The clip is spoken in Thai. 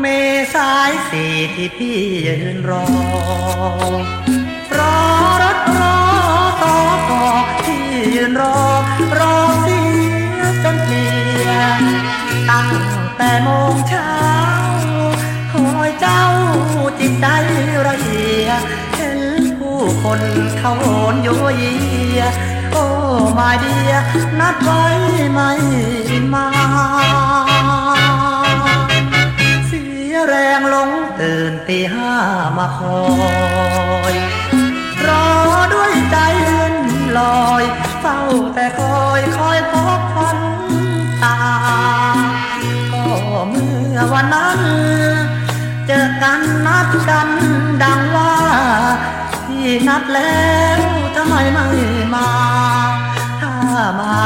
เมสายสี่ที่พี่ยืนรอ รอรถรอต่อต่อที่ยืนรอ รอเสียจนเพลียตั้งแต่โมงเช้าคอยเจ้าจิตใจระเหียเห็นผู้คนเขาโอนโยเยียโอ้มาเดียนัดไว้ไม่มา ตื่นตีห้ามาคอย รอด้วยใจเลื่อนลอยเฝ้าแต่คอยคอยพบฝันตา ก็เมื่อวันนั้น เจอกันนัดกันดังว่าที่นัดแล้วทำไมไม่มา ถ้ามา